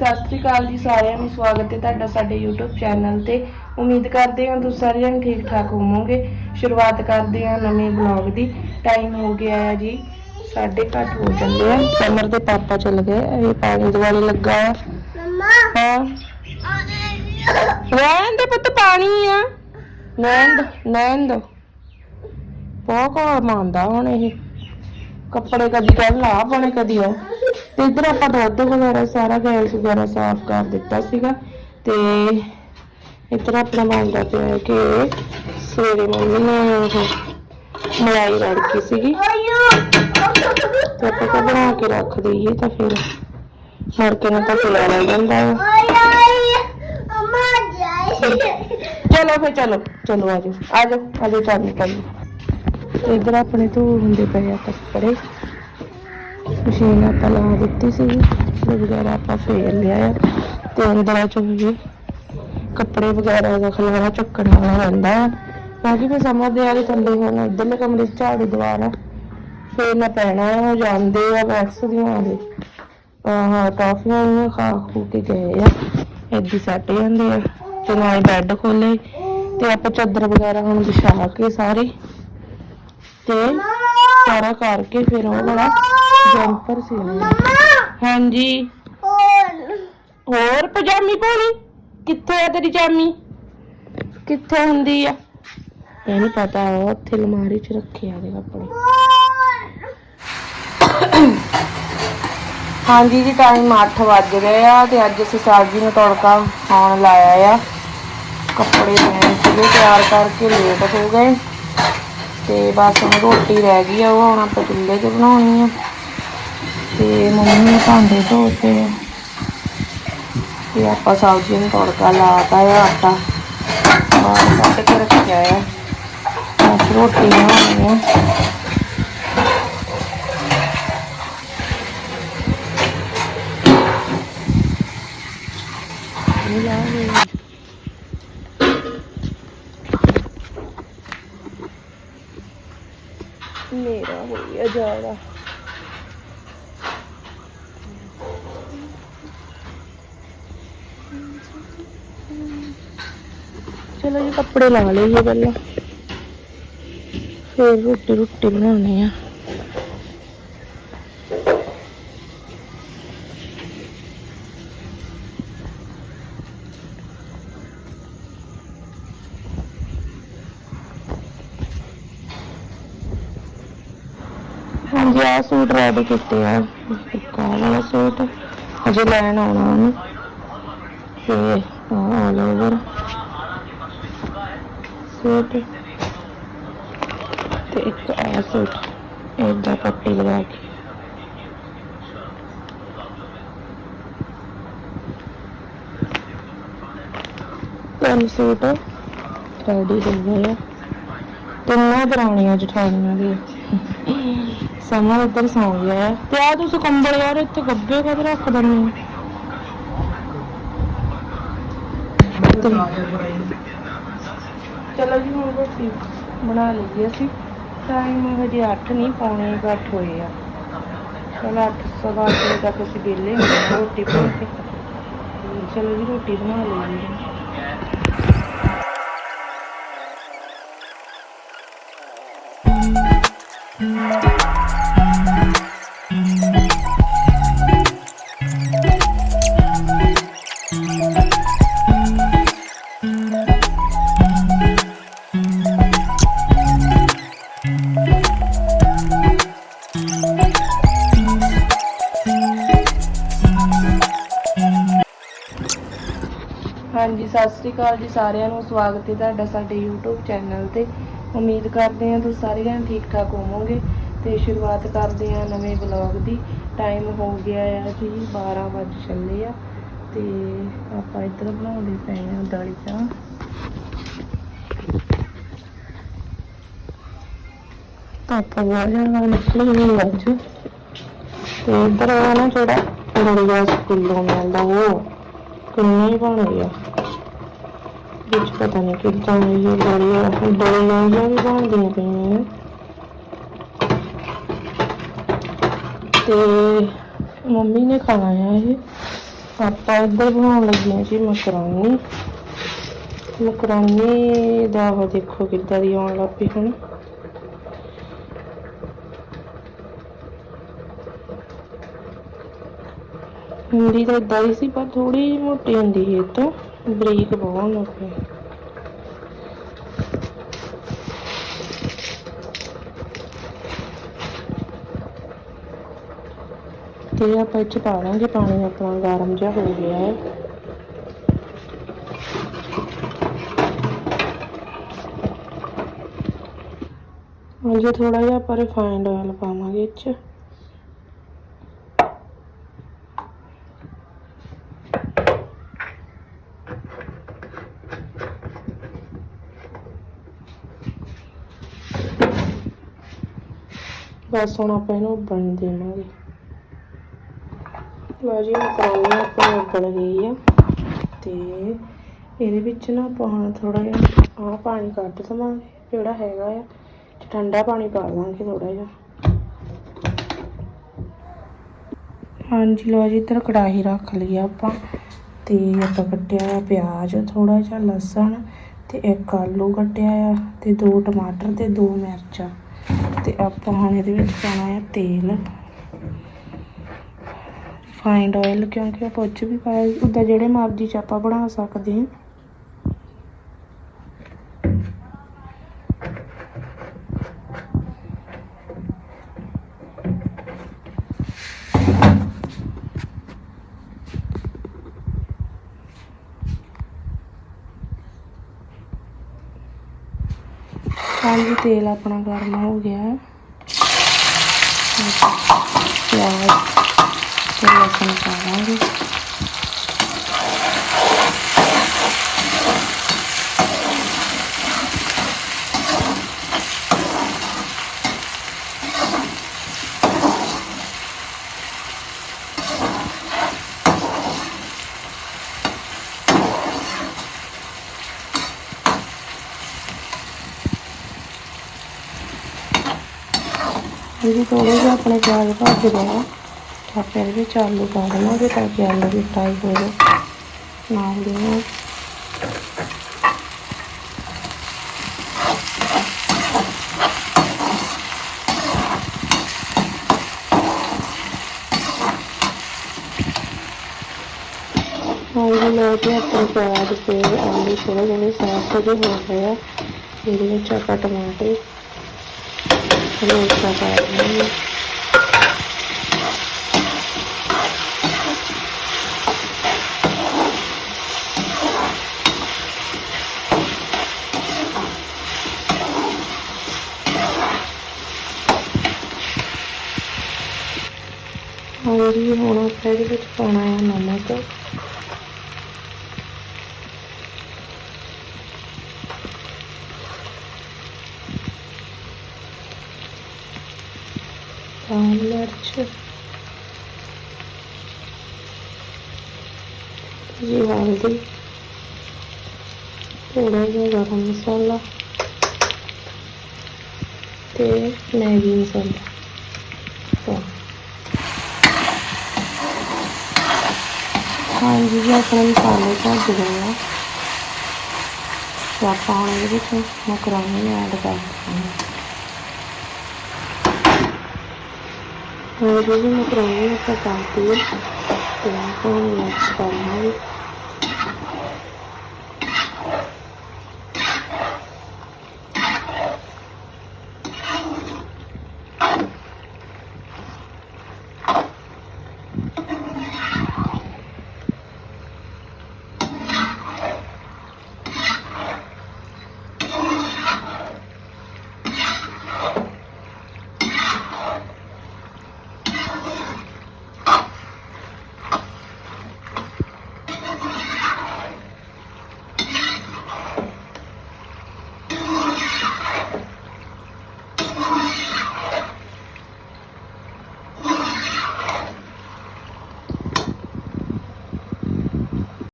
ਸਤਿ ਸ੍ਰੀ ਅਕਾਲ ਜੀ ਸਾਰਿਆਂ ਨੂੰ ਸਵਾਗਤ ਹੈ ਤੁਹਾਡਾ ਸਾਡੇ YouTube ਚੈਨਲ ਤੇ। ਉਮੀਦ ਕਰਦੇ ਹਾਂ ਤੁਸੀਂ ਸਾਰੇ ਜਣ ਠੀਕ ਠਾਕ ਹੋਵੋਗੇ। ਸ਼ੁਰੂਆਤ ਕਰਦੇ ਹਾਂ ਨਵੇਂ ਵਲੌਗ ਦੀ। ਟਾਈਮ ਹੋ ਗਿਆ ਹੈ ਜੀ ਕੁ ਅੱਠ ਹੋ ਚੱਲੇ ਆ। ਸਮਰ ਦੇ ਪਾਪਾ ਚੱਲ ਗਏ ਇਹ ਪਾਣੀ ਦੁਆਲੇ ਲੱਗਾ ਹਾਂ। ਰਹਿਣ ਦੇ ਪੁੱਤ ਪਾਣੀ ਆ। ਨੈਣ ਨੈਣ ਦੋ। ਬਹੁਤ ਕੋਲ ਮੰਨਦਾ ਹੁਣ ਇਹ। ਕੱਪੜੇ ਕਦੀ ਕੱਲ ਆ ਬਣੇ ਕਦੀ ਉਹ ਤੇ ਇਧਰ ਆਪਾਂ ਦੁੱਧ ਵਗੈਰਾ ਸਾਰਾ ਗੈਸ ਵਗੈਰਾ ਸਾਫ਼ ਕਰ ਦਿੱਤਾ ਸੀਗਾ ਤੇ ਇਧਰ ਆਪਣਾ ਬਣਦਾ ਪਿਆ ਕਿ ਸਵੇਰੇ ਮੰਮੀ ਨੇ ਉਹ ਮਲਾਈ ਰੜਕੀ ਸੀਗੀ ਤੇ ਆਪਾਂ ਤਾਂ ਬਣਾ ਕੇ ਰੱਖ ਦਈਏ ਤਾਂ ਫਿਰ ਮਰ ਕੇ ਨਾ ਤਾਂ ਪਿਆ ਰਹਿ ਜਾਂਦਾ ਹੈ ਚਲੋ ਫੇ ਚਲੋ ਚਲੋ ਆਜੋ ਆਜੋ ਆਜੋ ਚੱਲ ਨਿਕਲ ਤੇ ਇਧਰ ਆਪਣੇ ਧੋ ਹੁੰਦੇ ਪਏ ਆ ਕੱਪੜੇ। ਮਸ਼ੀਨ ਆਪਾਂ ਲਾ ਦਿੱਤੀ ਸੀ ਤੇ ਵਗੈਰਾ ਆਪਾਂ ਫੇਰ ਲਿਆ ਆ। ਤੇ ਅੰਦਰ ਚ ਵੀ ਕੱਪੜੇ ਵਗੈਰਾ ਦਾ ਖਲਾਰਾ ਚੁੱਕਣ ਰਹਿੰਦਾ ਆ। ਕਿਉਂਕਿ ਫਿਰ ਸਮਝਦੇ ਆ ਕਿ ਥੱਲੇ ਹੁਣ, ਇੱਧਰਲੇ ਕਮਰੇ 'ਚ ਝਾੜੂ ਦਵਾਰਾ ਫੇਰ ਨਾ ਪੈਣਾ ਉਹ ਜਾਂਦੇ ਆ ਵੈਕਸ ਦੀਆਂ ਦੇ। ਆਹ ਟਾਫੀਆਂ ਨੂੰ ਖਾ ਖੂ ਕੇ ਗਏ ਆ। ਏਦੀ ਸੱਟ ਜਾਂਦੇ ਆ। ਤੇ ਨਾਲ ਬੈੱਡ ਖੋਲੇ। ਤੇ ਆਪਾਂ ਚਾਦਰ ਵਗੈਰਾ ਹੁਣ ਵਿਛਾ ਕੇ ਸਾਰੇ ਤੇ ਸਾਰਾ ਕਰਕੇ ਫਿਰ ਉਹ ਵਾਲਾ ਜੰਪਰ ਸਿਲਣਾ ਹਾਂਜੀ। ਹੋਰ ਪਜਾਮੀ ਪਾਉਣੀ? ਕਿੱਥੇ ਆ ਤੇਰੀ ਚਾਮੀ? ਕਿੱਥੇ ਹੁੰਦੀ ਆ? ਇਹ ਨਹੀਂ ਪਤਾ, ਉਹ ਉੱਥੇ ਅਲਮਾਰੀ 'ਚ ਰੱਖੇ ਆ ਦੇ ਕੱਪੜੇ। ਹਾਂਜੀ ਜੀ ਟਾਈਮ 8 ਵੱਜ ਗਏ ਆ ਤੇ ਅੱਜ ਅਸੀਂ ਸਬਜ਼ੀ ਨੂੰ ਤੜਕਾ ਖਾਣ ਲਾਇਆ ਆ। ਕੱਪੜੇ ਪੈਣ ਸੀਗੇ ਤਿਆਰ ਕਰਕੇ ਲੇਟ ਹੋ ਗਏ। ਤੇ ਬਸ ਹੁਣ ਰੋਟੀ ਰਹਿ ਗਈ ਆ, ਉਹ ਹੁਣ ਆਪਾਂ ਚੁੱਲ੍ਹੇ ਤੇ ਬਣਾਉਣੀ ਆ। ਤੇ ਮੰਮੀ ਭਾਂਡੇ ਧੋਤੇ ਤੇ ਆਪਾਂ ਸਬਜ਼ੀ ਨੂੰ ਤੜਕਾ ਲਾਤਾ ਆ, ਆਟਾ। ਬਾਹਰ ਕੱਢ ਕੇ ਰੱਖਿਆ ਆ। ਬਸ ਰੋਟੀ ਬਣਾਉਣੀ ਆ ਇਹ ਲਾ ਲਈ। ਮੇਰਾ ਹੋ ਗਿਆ ਜਾੜਾ ਚਲੋ ਜੀ, ਕੱਪੜੇ ਲਾ ਲਈਏ ਪਹਿਲਾਂ। ਫਿਰ ਰੋਟੀ ਰੋਟੀ ਬਣਾਉਣੀ ਆ। ਹਾਂਜੀ ਆ ਸੂਟ ਰੈਡੀ ਕੀਤੇ ਆ। ਇੱਕ ਵਾਲਾ ਸੂਟ? ਅਜੇ ਲੈਣ ਆਉਣਾ ਉਹਨੂੰ। ਤੇ ਆਲ ਓਵਰ ਸੂਟ। ਤੇ ਇੱਕ ਆ ਸੂਟ ਏਦਾਂ ਪੱਟੀ ਲਗਾ ਕੇ। ਤਿੰਨ ਸੂਟ ਰੈਡੀ ਹੋ ਗਏ ਆ ਤਿੰਨੋਂ ਜਠਾਣੀਆਂ ਦੀ। ਸਮਾਂ ਉੱਧਰ ਸੌਂ ਗਿਆ। ਤੇ ਆ ਤੁਸੀਂ ਕੰਬਲ ਯਾਰ ਇੱਥੇ ਗੱਬੇ ਕਦ ਰੱਖ ਦਿੰਦੇ ਹੋ? ਚਲੋ ਜੀ, ਹੁਣ ਰੋਟੀ ਬਣਾ ਲਈ ਅਸੀਂ। ਟਾਈਮ ਹਜੇ 8 ਨਹੀਂ ਪੌਣੇ 8 ਹੋਏ ਆ। ਚਲੋ 8 ਸਵਾ ਅੱਠ ਵਜੇ ਤੱਕ ਅਸੀਂ ਵਿਹਲੇ ਹੁੰਦੇ ਹਾਂ ਰੋਟੀ ਬਣਾ ਕੇ। ਚਲੋ ਜੀ, ਰੋਟੀ ਬਣਾ ਲਈਏ। ਹਾਂਜੀ, ਸਤਿ ਸ੍ਰੀ ਅਕਾਲ ਜੀ ਸਾਰਿਆਂ ਨੂੰ। ਸਵਾਗਤ ਹੈ ਤੁਹਾਡਾ ਸਾਡੇ YouTube ਚੈਨਲ ਤੇ। ਉਮੀਦ ਕਰਦੇ ਹਾਂ ਤੁਸੀਂ ਸਾਰੇ ਜਣ ਠੀਕ ਠਾਕ ਹੋਵੋਗੇ ਤੇ ਸ਼ੁਰੂਆਤ ਕਰਦੇ ਹਾਂ ਨਵੇਂ ਵਲੌਗ ਦੀ। ਟਾਈਮ ਹੋ ਗਿਆ ਆ ਜੀ 12 ਵਜੇ ਚੱਲੇ ਆ ਤੇ ਆਪਾਂ ਇੱਧਰ ਬਣਾਉਂਦੇ ਪਏ ਆ ਦਾਲੀ ਚਾਹ। ਆਪਾਂ ਵਾਜਾ ਨਿਕਲੀ ਹੋਈ ਅੱਜ। ਤੇ ਇੱਧਰ ਆ ਨਾ ਜਿਹੜਾ ਰੜੀਆ ਸਕੂਲੋਂ ਮਿਲਦਾ ਉਹ। ਕਿੰਨੇ ਬਣ ਗਿਆ ਵਿੱਚ ਪਤਾ ਨਹੀਂ ਕਿੱਦਾਂ ਇਹ ਬੜੀਆਂ ਬੜੀਆਂ ਜਿਹੀਆਂ ਵੀ ਬਣਦੀਆਂ ਪਈਆਂ ਨੇ ਤੇ ਮੰਮੀ ਨੇ ਖਾਣਾ ਆ ਇਹ ਆਪਾਂ ਇੱਧਰ ਬਣਾਉਣ ਲੱਗੇ ਹਾਂ ਜੀ ਮਕਰੋਨੀ ਮਕਰੋਨੀ ਦਾ ਉਹ ਦੇਖੋ ਕਿੱਦਾਂ ਦੀ ਆਉਣ ਲੱਗ ਪਈ ਹੁਣ ਹੁੰਦੀ ਤਾਂ ਇਦਾਂ ਹੀ ਸੀ, ਪਰ ਥੋੜੀ ਜਿਹੀ ਮੋਟੀ ਹੁੰਦੀ ਸੀ ਇਹ ਬਰੀਕ ਬਹੁਤ ਲੱਗ ਤੇ ਆਪਾਂ ਇਹ ਚ ਪਾ ਲਾਂਗੇ ਪਾਣੀ ਆਪਣਾ, ਗਰਮ ਜਿਹਾ ਹੋ ਗਿਆ ਹੈ। ਜੇ ਥੋੜਾ ਜਿਹਾ ਆਪਾਂ ਰਿਫਾਈਂਡ ਆਇਲ ਪਾਵਾਂਗੇ ਇਹ ਚ। ਬਸ ਹੁਣ ਆਪਾਂ ਇਹਨੂੰ ਬਣ ਦੇਵਾਂਗੇ। ਲਓ ਜੀ ਮਕਰੋਨੀ ਆਪਣੀ ਉਬਲ ਗਈ ਆ। ਤੇ ਇਹਦੇ ਵਿੱਚ ਨਾ ਆਪਾਂ ਹੁਣ ਥੋੜਾ ਜਿਹਾ ਆਹ ਪਾਣੀ ਕੱਢ ਦਵਾਂਗੇ, ਜਿਹੜਾ ਹੈਗਾ ਆ ਠੰਡਾ ਪਾਣੀ ਪਾ ਦਾਂਗੇ ਥੋੜਾ ਜਿਹਾ। ਹਾਂਜੀ, ਲਓ ਜੀ, ਇੱਧਰ ਕੜਾਹੀ ਰੱਖ ਲਈ ਆਪਾਂ। ਤੇ ਆਪਾਂ ਕੱਟਿਆ ਆ ਪਿਆਜ਼ ਥੋੜਾ ਜਿਹਾ ਲਸਣ ਤੇ ਇੱਕ ਆਲੂ ਕੱਟਿਆ ਆ ਤੇ ਦੋ ਟਮਾਟਰ ਤੇ ਦੋ ਮਿਰਚਾਂ। ਤੇ ਆਪਾਂ ਹੁਣ ਇਹਦੇ ਵਿੱਚ ਪਾਉਣਾ ਹੈ ਤੇਲ। ਰਿਫਾਈਂਡ ਆਇਲ ਕਿਉਂਕਿ ਆਪਾਂ ਉੱਚ ਵੀ ਪਾਇਆ ਉੱਦਾਂ ਜਿਹੜੇ ਮਰਜ਼ੀ ਚ ਆਪਾਂ ਬਣਾ ਸਕਦੇ ਹਾਂ। ਹਾਂਜੀ ਤੇਲ ਆਪਣਾ ਗਰਮ ਹੋ ਗਿਆ ਹੈ। ਪਿਆਜ਼ ਤੇ ਲਸਣ ਪਾਵਾਂਗੇ। ਇਹ ਥੋੜੇ ਜਿਹਾ ਆਪਣੇ ਪਿਆਜ਼ ਭੱਜ ਗਿਆ ਤਾਂ ਫਿਰ ਇਹਦੇ ਵਿੱਚ ਆਲੂ ਪਾ ਦੇਵਾਂਗੇ ਤਾਂ ਕਿ ਆਲੂ ਵੀ ਫਰਾਈ ਹੋ ਜਾਏ ਨਾਲ ਦੀ ਨਾਲ ਹਾਂਜੀ ਲਓ ਜੀ ਆਪਣੇ ਪਿਆਜ਼ ਤੇ ਆਲੂ ਥੋੜੇ ਜਿਹੇ ਸਾਫਟ ਜਿਹੇ ਹੋ ਗਏ ਆ। ਇਹਦੇ ਵਿੱਚ ਆਪਾਂ ਟਮਾਟਰ ਰੋਸਟਾ ਪਾ ਦਿੰਦੇ ਹਾਂਜੀ ਹੁਣ ਆਪਾਂ ਇਹਦੇ ਵਿੱਚ ਪਾਉਣਾ ਮਿਰਚ ਜੀ ਹਲਦੀ ਥੋੜਾ ਜਿਹਾ ਗਰਮ ਮਸਾਲਾ ਤੇ ਮੈਗੀ ਮਸਾਲਾ ਤਾਂ ਹਾਂਜੀ ਜੀ ਆਪਣੇ ਮਸਾਲੇ ਭੁੱਜ ਗਏ ਆ ਤੇ ਆਪਾਂ ਹੁਣ ਇਹਦੇ ਵਿੱਚ ਮਕਰੋਨੀ ਐਡ ਕਰ ਹਾਂ ਜੀ ਮਕਰੋਨੀ ਆਪਾਂ ਪਾਤੀ ਹੈ ਤੇ ਆਪਾਂ